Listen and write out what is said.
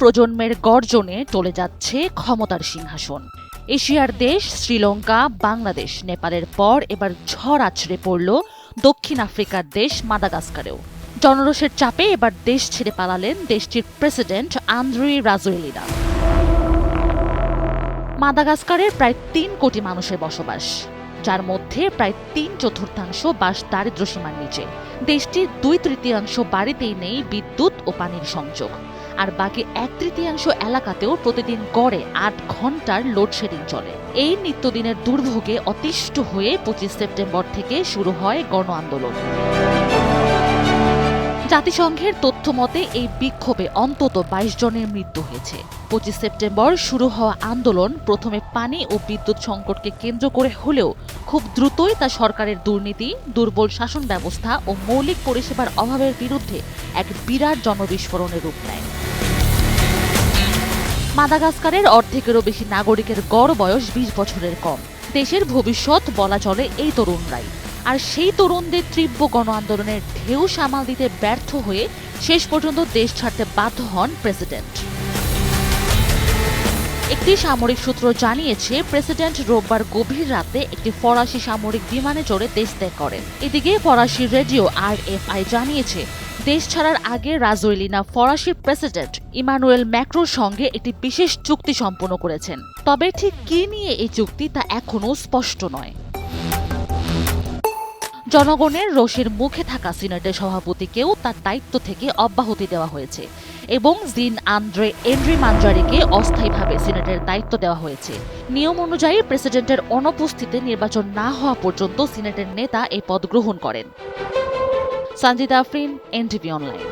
প্রজন্মের গর্জনে চলে যাচ্ছে ক্ষমতার সিংহাসন। এশিয়ার দেশ, শ্রীলঙ্কা, বাংলাদেশ, নেপালের পর এবার ঝড় আছড়ে পড়ল দক্ষিণ আফ্রিকার দেশ মাদাগাস্কারেও। জনরোষের চাপে এবার দেশ ছেড়ে পালালেন দেশটির প্রেসিডেন্ট আন্দ্রি রাজোয়েলিনা মাদাগাস্কারের প্রায় তিন কোটি মানুষের বসবাস, যার মধ্যে প্রায় তিন চতুর্থাংশ বাস দারিদ্র্যসীমার নিচে। দেশটির দুই তৃতীয়াংশ বাড়িতেই নেই বিদ্যুৎ ও পানির সংযোগ। আর বাকি এক তৃতীয়াংশ এলাকাতেও প্রতিদিন গড়ে আট ঘণ্টার লোডশেডিং চলে। এই নিত্যদিনের দুর্ভোগে অতিষ্ঠ হয়ে পঁচিশ সেপ্টেম্বর থেকে শুরু হয় গণ আন্দোলন। জাতিসংঘের তথ্য মতে, এই বিক্ষোভে অন্তত বাইশ জনের মৃত্যু হয়েছে। পঁচিশ সেপ্টেম্বর শুরু হওয়া আন্দোলন প্রথমে পানি ও বিদ্যুৎ সংকটকে কেন্দ্র করে হলেও খুব দ্রুতই তা সরকারের দুর্নীতি, দুর্বল শাসন ব্যবস্থা ও মৌলিক পরিষেবার অভাবের বিরুদ্ধে এক বিরাট জনবিস্ফোরণের রূপ নেয়। মাদাগাস্কারের অর্ধেকেরও বেশি নাগরিকের গড় বয়স বিশ বছরের কম। দেশের ভবিষ্যৎ বলা চলে এই তরুণরাই। আর সেই তরুণদের তীব্র গণ আন্দোলনের ঢেউ সামাল দিতে ব্যর্থ হয়ে শেষ পর্যন্ত দেশ ছাড়তে বাধ্য হন প্রেসিডেন্ট। একটি সামরিক সূত্র জানিয়েছে, প্রেসিডেন্ট রোববার গভীর রাতে একটি ফরাসি সামরিক বিমানে চড়ে দেশ ত্যাগ করেন। এদিকে ফরাসি রেডিও আর জানিয়েছে, দেশ ছাড়ার আগে রাজৈলিনা ফরাসি প্রেসিডেন্ট ইমানুয়েল ম্যাক্রোর সঙ্গে একটি বিশেষ চুক্তি সম্পন্ন করেছেন। তবে ঠিক কি নিয়ে এই চুক্তি তা এখনও স্পষ্ট নয়। জনগণের রোষের মুখে থাকা সিনেটের সভাপতিকেও তার দায়িত্ব থেকে অব্যাহতি দেওয়া হয়েছে এবং জিন আন্দ্রে এন্ড্রি মানজারিকে অস্থায়ীভাবে সিনেটের দায়িত্ব দেওয়া হয়েছে। নিয়ম অনুযায়ী প্রেসিডেন্টের অনুপস্থিতিতে নির্বাচন না হওয়া পর্যন্ত সিনেটের নেতা এই পদ গ্রহণ করেন। Sanjita Afrin NTV online.